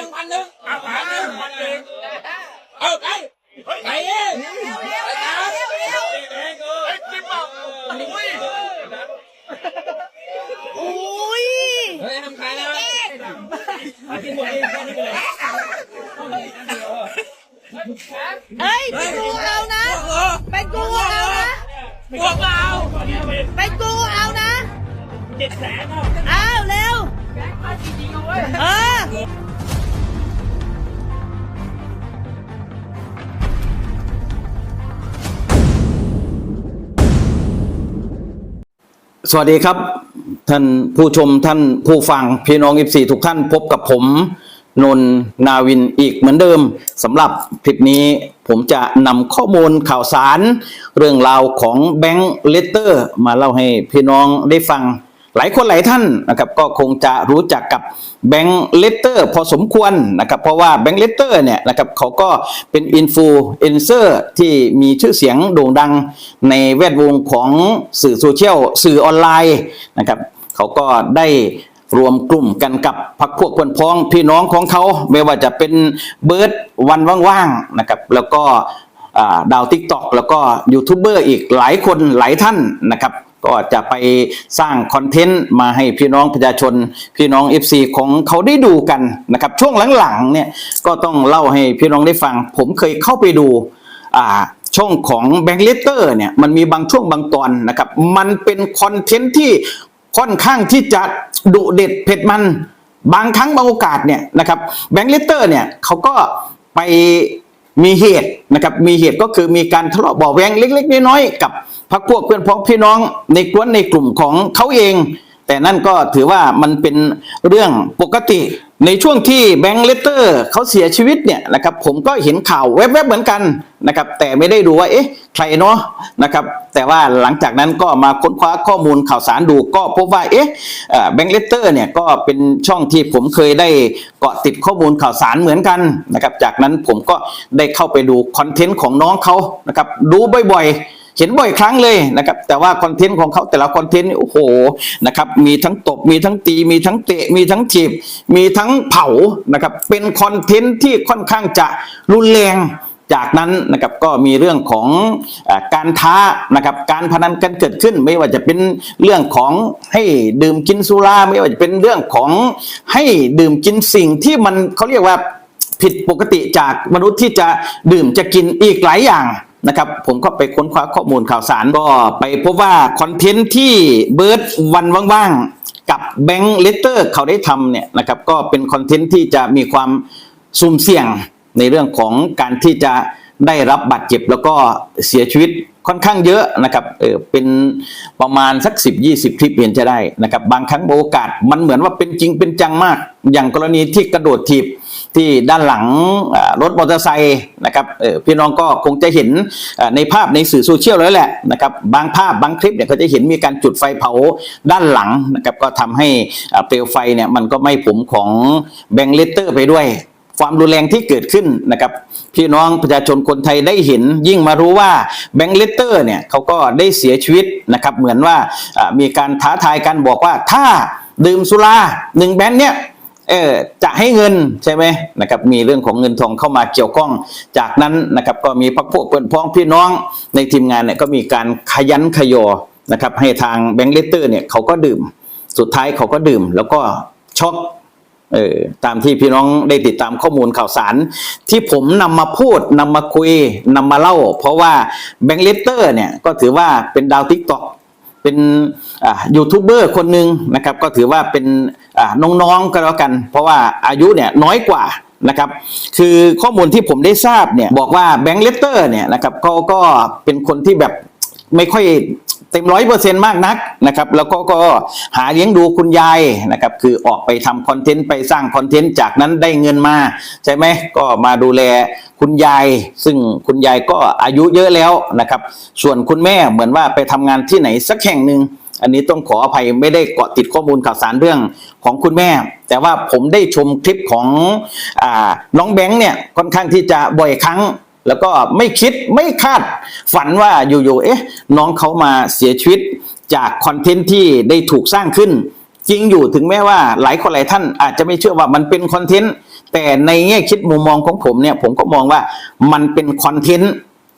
นึ่งพันหนึ่งเอาพันหนึ่งพันหนึ่งเอาไปไปเองไปตามเองเออจิ้มเอาอุ้ยเฮ้ยทำขายแล้วกินหมดเองแค่นี้เลยเอ้ยเป็นกูเอานะเป็นกูเอานะพวกเราเป็นกูเอานะเจ็ดแสนเอาเร็วเออ สวัสดีครับ ท่านผู้ชมท่านผู้ฟังพี่น้องอิทุกท่านพบกับผมนนท์นาวินอีกเหมือนเดิมสำหรับคลิปนี้ผมจะนำข้อมูลข่าวสาร เรื่องราวของแบงค์เลตเตอร์มาเล่าให้พี่น้องได้ฟัง หลายคนหลายท่านนะครับก็คงจะรู้จักกับแบงค์เลตเตอร์พอสมควรนะครับเพราะว่าแบงค์เลตเตอร์เนี่ยนะครับเขาก็เป็นอินฟลูเอนเซอร์ที่มีชื่อเสียงโด่งดังในแวดวงของสื่อโซเชียลสื่อออนไลน์นะครับเขาก็ได้รวมกลุ่มกันกับพักพวกเพื่อนพ้องพี่น้องของเขาไม่ว่าจะเป็นเบิร์ดวันว่างๆนะครับแล้วก็าดาวทิกตอกแล้วก็ยูทูบเบอร์อีกหลายคนหลายท่านนะครับ ก็จะไปสร้างคอนเทนต์มาให้พี่น้องประชาชน พี่น้อง FC ของเขาได้ดูกันนะครับช่วงหลังๆเนี่ยก็ต้องเล่าให้พี่น้องได้ฟัง ผมเคยเข้าไปดูอ่าช่องของแบงค์เลเตอร์เนี่ยมันมีบางช่วงบางตอนนะครับมันเป็นคอนเทนต์ที่ค่อนข้างที่จะดุเด็ดเผ็ดมันบางครั้งบางโอกาสเนี่ยนะครับแบงค์เลเตอร์เนี่ยเขาก็ไป มีเหตุนะครับมีเหตุก็คือมีการทะเลาะเบาะแวงเล็ก ๆ น้อยๆกับพรรคพวกเพื่อนพ้องพี่น้องในกวนในกลุ่มของเขาเอง แต่นั่นก็ถือว่ามันเป็นเรื่องปกติ ในช่วงที่แบงค์เลเตอร์เขาเสียชีวิตเนี่ยนะครับผมก็เห็นข่าวแวบๆเหมือนกันนะครับแต่ไม่ได้ดูว่าเอ๊ะใครเนาะนะครับแต่ว่าหลังจากนั้นก็มาค้นคว้าข้อมูลข่าวสารดูก็พบว่าเอ๊ะแบงค์เลเตอร์เนี่ยก็เป็นช่องที่ผมเคยได้เกาะติดข้อมูลข่าวสารเหมือนกันนะครับจากนั้นผมก็ได้เข้าไปดูคอนเทนต์ของน้องเขานะครับดูบ่อยๆ เห็นบ่อยครั้งเลยนะครับ แต่ว่าคอนเทนต์ของเขาแต่ละคอนเทนต์โอ้โหนะครับมีทั้งตบมีทั้งตีมีทั้งเตะมีทั้งจีบมีทั้งเผานะครับเป็นคอนเทนต์ที่ค่อนข้างจะรุนแรงจากนั้นนะครับก็มีเรื่องของอการท้านะครับการพนันกันเกิดขึ้น ไม่ว่าจะเป็นเรื่องของให้ดื่มกินสุราไม่ว่าจะเป็นเรื่องของให้ดื่มกินสิ่งที่มันเขาเรียกว่าผิดปกติจากมนุษย์ที่จะดื่มจะกินอีกหลายอย่าง นะครับผมก็ไปค้นคว้าข้อมูลข่าวสารก็ไปพบว่าคอนเทนต์ที่เบิร์ดวันว่างๆ กับแบงค์เลเตอร์เขาได้ทำเนี่ยนะครับก็เป็นคอนเทนต์ที่จะมีความสุ่มเสี่ยงในเรื่องของการที่จะได้รับบาดเจ็บแล้วก็เสียชีวิตค่อนข้างเยอะนะครับเออเป็นประมาณสัก 10 20 คลิปเห็นจะได้นะครับบางครั้งโอกาสมันเหมือนว่าเป็นจริงเป็นจังมาก อย่างกรณีที่กระโดดถีบ ที่ด้านหลังรถมอเตอร์ไซค์นะครับพี่น้องก็คงจะเห็นในภาพในสื่อโซเชียลแล้วแหละนะครับบางภาพบางคลิปเนี่ยก็จะเห็นมีการจุดไฟเผาด้านหลังนะครับก็ทำให้เปลวไฟเนี่ยมันก็ไม่ผมของแบงค์เลตเตอร์ไปด้วย ความรุนแรงที่เกิดขึ้นนะครับพี่น้องประชาชนคนไทยได้เห็นยิ่งมารู้ว่าแบงค์เลตเตอร์เนี่ยเขาก็ได้เสียชีวิตนะครับเหมือนว่าอ่ามีการท้าทายกันบอกว่าถ้าดื่มสุราหนึ่งแบนเนี่ย เออจะให้เงินใช่ไหมนะครับมีเรื่องของเงินทองเข้ามาเกี่ยวข้อง จากนั้นนะครับก็มีพักพวกเพื่อนพ้องพี่น้องในทีมงานเนี่ยก็มีการขยันขยอนะครับให้ทางแบงค์เลเตอร์เนี่ยเขาก็ดื่ม สุดท้ายเขาก็ดื่ม แล้วก็ช็อกเออตามที่พี่น้องได้ติดตามข้อมูลข่าวสาร ที่ผมนำมาพูดนำมาคุยนำมาเล่า เพราะว่าแบงค์เลเตอร์เนี่ยก็ถือว่าเป็นดาวทิกตอก เป็นยูทูบเบอร์คนหนึ่งนะครับ ก็ถือว่าเป็นน้องๆก็แล้วกัน เพราะว่าอายุเนี่ยน้อยกว่านะครับ คือข้อมูลที่ผมได้ทราบเนี่ยบอกว่าแบงค์เลตเตอร์เนี่ยนะครับเขาก็เป็นคนที่แบบไม่ค่อย เต็มร้อยเปอร์เซ็นต์มากนักนะครับ แล้วก็ก็หาเลี้ยงดูคุณยายนะครับ คือออกไปทำคอนเทนต์ไปสร้างคอนเทนต์จากนั้นได้เงินมา ใช่ไหมก็มาดูแลคุณยาย ซึ่งคุณยายก็อายุเยอะแล้วนะครับ ส่วนคุณแม่เหมือนว่าไปทำงานที่ไหนสักแห่งหนึ่งอันนี้ต้องขออภัยไม่ได้เกาะติดข้อมูลข่าวสารเรื่องของคุณแม่ แต่ว่าผมได้ชมคลิปของอน้องแบงค์เนี่ยค่อนข้างที่จะบ่อยครั้ง แล้วก็ไม่คิดไม่คาดฝันว่าอยู่ๆเอ๊ะ น้องเขามาเสียชีวิตจากคอนเทนต์ที่ได้ถูกสร้างขึ้น จริงอยู่ถึงแม้ว่าหลายคนหลายท่านอาจจะไม่เชื่อว่ามันเป็นคอนเทนต์แต่ในแง่คิดมุมมองของผมเนี่ยผมก็มองว่ามันเป็นคอนเทนต์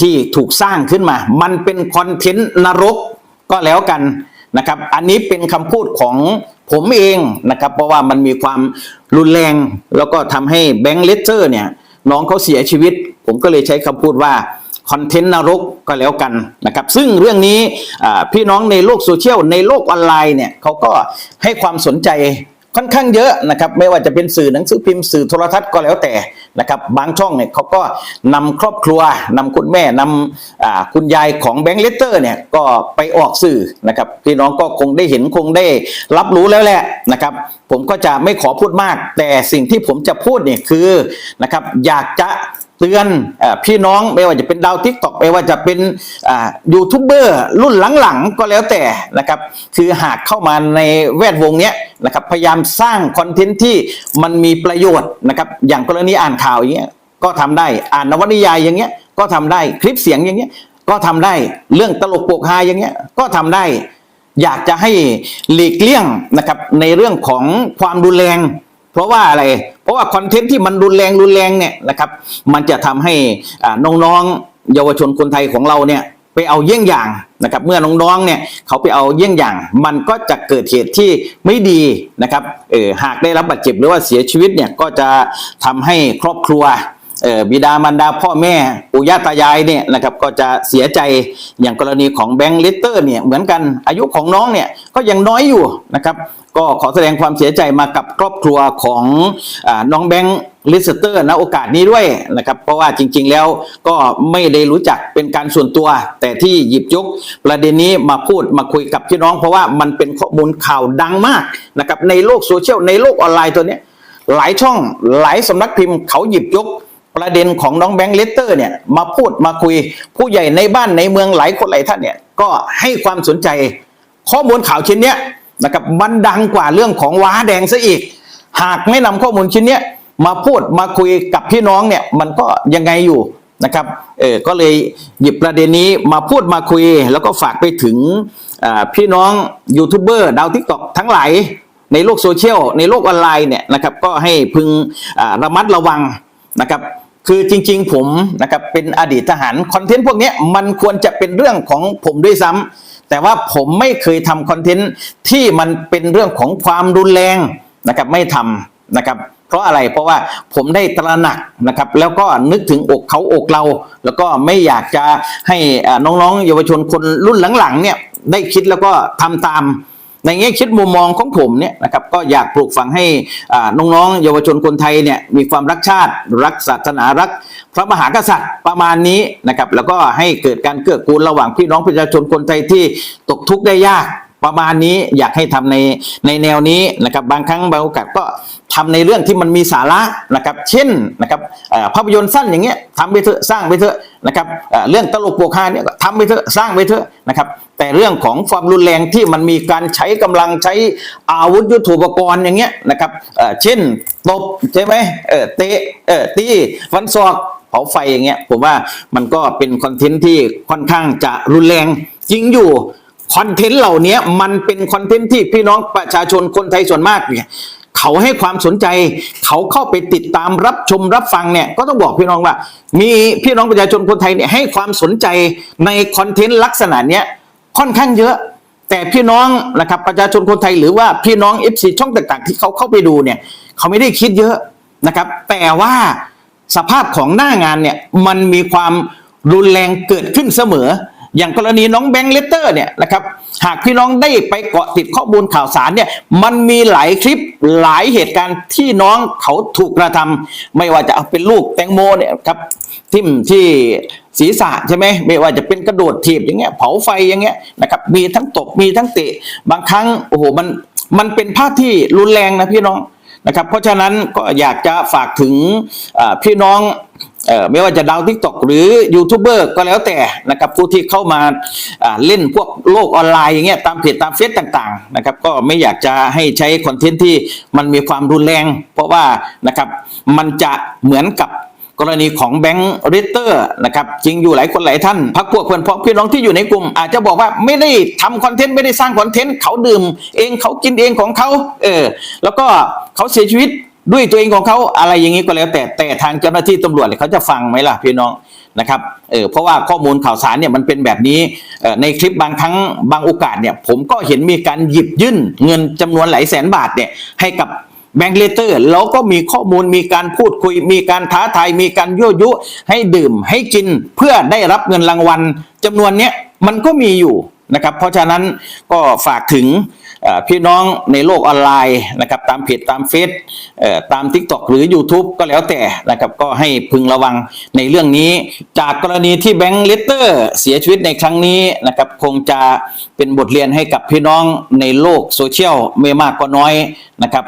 ที่ถูกสร้างขึ้นมา มันเป็นคอนเทนต์นรกก็แล้วกันนะครับ อันนี้เป็นคำพูดของผมเองนะครับ เพราะว่ามันมีความรุนแรง แล้วก็ทำให้แบงค์เลสเตอร์เนี่ยน้องเขาเสียชีวิต ผมก็เลยใช้คำพูดว่าคอนเทนต์นรกก็แล้วกันนะครับซึ่งเรื่องนี้พี่น้องในโลกโซเชียลในโลกออนไลน์เนี่ยเขาก็ให้ความสนใจค่อนข้างเยอะนะครับไม่ว่าจะเป็นสื่อหนังสือพิมพ์สื่อโทรทัศน์ก็แล้วแต่นะครับบางช่องเนี่ยเขาก็นำครอบครัวนำคุณแม่นำคุณยายของแบงค์เลสเตอร์เนี่ยก็ไปออกสื่อนะครับพี่น้องก็คงได้เห็นคงได้รับรู้แล้วแหละนะครับผมก็จะไม่ขอพูดมาก แต่สิ่งที่ผมจะพูดเนี่ยคือนะครับอยากจะ เตือนอพี่น้องไม่ว่าจะเป็นดาวทิกตอกไม่ว่าจะเป็นยูทูบเบอร์รุ่นหลังๆ ก็แล้วแต่นะครับ คือหากเข้ามาในแวดวงนี้นะครับ พยายามสร้างคอนเทนต์ที่มันมีประโยชน์นะครับ อย่างกรณีอ่านข่าวอย่างเงี้ยก็ทำได้อ่านนวนิยายอย่างเงี้ยก็ทำได้คลิปเสียงอย่างเงี้ยก็ทำได้เรื่องตลกโปกฮาอย่างเงี้ยก็ทำได้ อยากจะให้หลีกเลี่ยงนะครับในเรื่องของความรุนแรง เพราะว่าอะไร เพราะว่าคอนเทนต์ที่มันรุนแรงรุนแรงเนี่ยนะครับ มันจะทำให้อ่าน้องๆเยาวชนคนไทยของเราเนี่ยไปเอาเยี่ยงอย่างนะครับ เมื่อน้องๆเนี่ยเขาไปเอาเยี่ยงอย่าง มันก็จะเกิดเหตุที่ไม่ดีนะครับเออหากได้รับบาดเจ็บหรือว่าเสียชีวิตเนี่ยก็จะทำให้ครอบครัว บิดามารดาพ่อแม่ปู่ย่าตายายเนี่ยนะครับก็จะเสียใจอย่างกรณีของแบงค์เลตเตอร์เนี่ยเหมือนกันอายุของน้องเนี่ยก็ยังน้อยอยู่นะครับก็ขอแสดงความเสียใจมากับครอบครัวของอน้องแบงค์ลิสเตอร์ณโอกาสนี้ด้วยนะครับเพราะว่าจริง ๆ แล้วก็ไม่ได้รู้จักเป็นการส่วนตัว แต่ที่หยิบยกประเด็นนี้มาพูดมาคุยกับพี่น้อง เพราะว่ามันเป็นข้อมูลข่าวดังมากนะครับในโลกโซเชียลในโลกออนไลน์ตัวนี้หลายช่องหลายสำนักพิมพ์เขาหยิบยก ประเด็นของน้องแบงค์เลสเตอร์เนี่ยมาพูดมาคุยผู้ใหญ่ในบ้านในเมืองหลายคนหลายท่านเนี่ยก็ให้ความสนใจข้อมูลข่าวชิ้นเนี้ยนะครับมันดังกว่าเรื่องของว้าแดงซะอีก หากไม่นำข้อมูลชิ้นเนี้ยมาพูดมาคุยกับพี่น้องเนี่ยมันก็ยังไงอยู่นะครับเออก็เลยหยิบประเด็นนี้มาพูดมาคุย แล้วก็ฝากไปถึงพี่น้องยูทูบเบอร์ดาวทิกตอกทั้งหลายในโลกโซเชียลในโลกออนไลน์เนี่ยนะครับก็ให้พึงระมัดระวังนะครับ คือจริง ๆ ผมนะครับเป็นอดีตทหารคอนเทนต์พวกนี้มันควรจะเป็นเรื่องของผมด้วยซ้ำแต่ว่าผมไม่เคยทำคอนเทนต์ที่มันเป็นเรื่องของความรุนแรงนะครับไม่ทำนะครับเพราะอะไรเพราะว่าผมได้ตระหนักนะครับ แล้วก็นึกถึงอกเขาอกเรา แล้วก็ไม่อยากจะให้น้องๆ เยาวชนคนรุ่นหลังๆเนี่ยได้คิดแล้วก็ทำตาม ในแง่คิดมุมมองของผมเนี่ยนะครับก็อยากปลูกฝังให้น้องๆเยาวชนคนไทยเนี่ยมีความรักชาติ รักศาสนารัก พระมหากษัตริย์ประมาณนี้นะครับแล้วก็ให้เกิดการเกื้อกูลระหว่างพี่น้องประชาชนคนไทยที่ตกทุกข์ได้ยาก ประมาณนี้อยากให้ทำในในแนวนี้นะครับบางครั้งบางโอกาสก็ทำในเรื่องที่มันมีสาระนะครับ เช่นนะครับภาพยนตร์สั้นอย่างเงี้ยทำไปเถอะสร้างไปเถอะนะครับเรื่องตลกโปกฮาเนี่ยทำไปเถอะสร้างไปเถอะนะครับแต่เรื่องของความรุนแรงที่มันมีการใช้กำลังใช้อาวุธยุทโธปกรณ์อย่างเงี้ยนะครับเอ่อเช่นตบใช่ไหมเออเตะเออตีฟันศอกเผาไฟอย่างเงี้ยผมว่ามันก็เป็นคอนเทนต์ที่ค่อนข้างจะรุนแรงจริงอยู่ คอนเทนต์เหล่านี้มันเป็นคอนเทนต์ที่พี่น้องประชาชนคนไทยส่วนมากเนี่ยเขาให้ความสนใจ เขาเข้าไปติดตามรับชมรับฟังเนี่ยก็ต้องบอกพี่น้องว่า มีพี่น้องประชาชนคนไทยเนี่ยให้ความสนใจในคอนเทนต์ลักษณะเนี้ยค่อนข้างเยอะ แต่พี่น้องนะครับประชาชนคนไทยหรือว่าพี่น้อง FC ช่องต่างๆ ที่เขาเข้าไปดูเนี่ยเขาไม่ได้คิดเยอะนะครับ แต่ว่าสภาพของหน้างานเนี่ยมันมีความรุนแรงเกิดขึ้นเสมอ อย่างกรณีน้องแบงค์เลตเตอร์เนี่ยนะครับหากพี่น้องได้ไปเกาะติดข้อมูลข่าวสารเนี่ยมันมีหลายคลิปหลายเหตุการณ์ที่น้องเขาถูกกระทำไม่ว่าจะเอาเป็นลูกแตงโมเนี่ยครับทิ่มที่ศีรษะใช่ไหมไม่ว่าจะเป็นกระโดดถีบอย่างเงี้ยเผาไฟอย่างเงี้ยนะครับมีทั้งตบมีทั้งเตะบางครั้งโอ้โหมันมันเป็นภาพที่รุนแรงนะพี่น้องนะครับเพราะฉะนั้นก็อยากจะฝากถึงพี่น้อง เอ่อไม่ว่าจะดาวทิกตอกหรือยูทูบเบอร์ก็แล้วแต่นะครับผู้ที่เข้ามาอ่าเล่นพวกโลกออนไลน์อย่างเงี้ยตามเพจตามเฟซต่างๆนะครับก็ไม่อยากจะให้ใช้คอนเทนต์ที่มันมีความรุนแรง เพราะว่านะครับมันจะเหมือนกับกรณีของแบงค์ริเตอร์นะครับจริงอยู่หลายคนหลายท่านพักพวกเพื่อนพ้องพี่น้องที่อยู่ในกลุ่ม อาจจะบอกว่าไม่ได้ทำคอนเทนต์ไม่ได้สร้างคอนเทนต์เขาดื่มเองเขากินเองของเขาเออแล้วก็เขาเสียชีวิต ด้วยตัวเองของเขาอะไรอย่างนี้ก็แล้วแต่แต่ทางเจ้าหน้าที่ตำรวจเนี่ยเขาจะฟังไหมล่ะพี่น้องนะครับเออเพราะว่าข้อมูลข่าวสารเนี่ยมันเป็นแบบนี้ในคลิปบางครั้งบางโอกาสเนี่ยผมก็เห็นมีการหยิบยื่นเงินจำนวนหลายแสนบาทเนี่ยให้กับแบงค์เลเตอร์แล้วก็มีข้อมูลมีการพูดคุย มีการท้าทายมีการยั่วยุให้ดื่มให้กินเพื่อได้รับเงินรางวัลจำนวนเนี้ยมันก็มีอยู่นะครับเพราะฉะนั้นก็ฝากถึง พี่น้องในโลกออนไลน์นะครับตามเพจตามเฟซตาม t ิ k t o k หรือ YouTube ก็แล้วแต่นะครับก็ให้พึงระวังในเรื่องนี้ จากกรณีที่แบงค์เลตเตอร์เสียชีวิตในครั้งนี้นะครับคงจะเป็นบทเรียนให้กับพี่น้องในโลกโซเชียลไม่มากก็น้อยนะครับ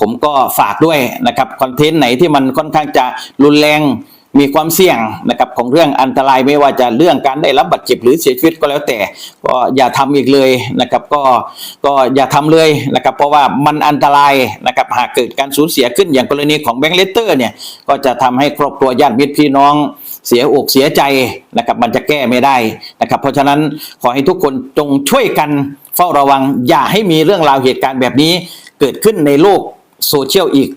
ผมก็ฝากด้วยนะครับคอนเทนต์ไหนที่มันค่อนข้างจะรุนแรง มีความเสี่ยงนะครับของเรื่องอันตรายไม่ว่าจะเรื่องการได้รับบาดเจ็บหรือเสียชีวิตก็แล้วแต่ ก็อย่าทำอีกเลยนะครับก็ก็อย่าทำเลยนะครับเพราะว่ามันอันตรายนะครับหากเกิดการสูญเสียขึ้นอย่างกรณีของแบงค์เลสเตอร์เนี่ยก็จะทำให้ครอบครัวญาติมิตรพี่น้องเสียอกเสียใจนะครับมันจะแก้ไม่ได้นะครับเพราะฉะนั้นขอให้ทุกคนจงช่วยกันเฝ้าระวัง อย่าให้มีเรื่องราวเหตุการณ์แบบนี้เกิดขึ้นในโลกโซเชียลอีก